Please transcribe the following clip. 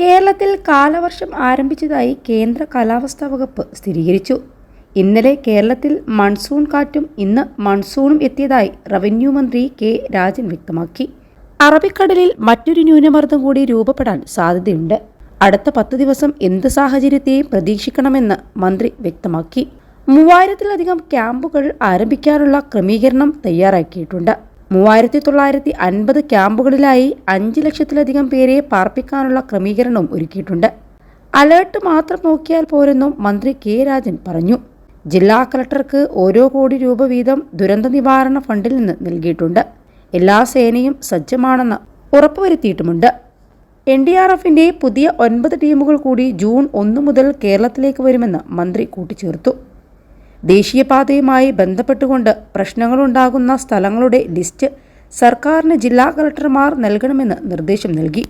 കേരളത്തിൽ കാലവർഷം ആരംഭിച്ചതായി കേന്ദ്ര കാലാവസ്ഥാ വകുപ്പ് സ്ഥിരീകരിച്ചു. ഇന്നലെ കേരളത്തിൽ മൺസൂൺ കാറ്റും ഇന്ന് മൺസൂണും എത്തിയതായി റവന്യൂ മന്ത്രി കെ രാജൻ വ്യക്തമാക്കി. അറബിക്കടലിൽ മറ്റൊരു ന്യൂനമർദ്ദം കൂടി രൂപപ്പെടാൻ സാധ്യതയുണ്ട്. അടുത്ത പത്ത് ദിവസം എന്ത് സാഹചര്യത്തെയും പ്രതീക്ഷിക്കണമെന്ന് മന്ത്രി വ്യക്തമാക്കി. മൂവായിരത്തിലധികം ക്യാമ്പുകൾ ആരംഭിക്കാനുള്ള ക്രമീകരണം തയ്യാറാക്കിയിട്ടുണ്ട്. മൂവായിരത്തി തൊള്ളായിരത്തി അൻപത് ക്യാമ്പുകളിലായി അഞ്ച് ലക്ഷത്തിലധികം പേരെ പാർപ്പിക്കാനുള്ള ക്രമീകരണവും ഒരുക്കിയിട്ടുണ്ട്. അലേർട്ട് മാത്രം നോക്കിയാൽ പോരെന്നും മന്ത്രി കെ രാജൻ പറഞ്ഞു. ജില്ലാ കളക്ടർക്ക് ഓരോ കോടി രൂപ വീതം ദുരന്ത നിവാരണ ഫണ്ടിൽ നിന്ന് നൽകിയിട്ടുണ്ട്. എല്ലാ സേനയും സജ്ജമാണെന്ന് ഉറപ്പുവരുത്തിയിട്ടുമുണ്ട്. എൻ ഡി ആർ എഫിന്റെ പുതിയ ഒൻപത് ടീമുകൾ കൂടി ജൂൺ ഒന്ന് മുതൽ കേരളത്തിലേക്ക് വരുമെന്ന് മന്ത്രി കൂട്ടിച്ചേർത്തു. ദേശീയപാതയുമായി ബന്ധപ്പെട്ടുകൊണ്ട് പ്രശ്നങ്ങളുണ്ടാകുന്ന സ്ഥലങ്ങളുടെ ലിസ്റ്റ് സർക്കാരിന് ജില്ലാ കളക്ടർമാർ നൽകണമെന്ന് നിർദ്ദേശം നൽകി.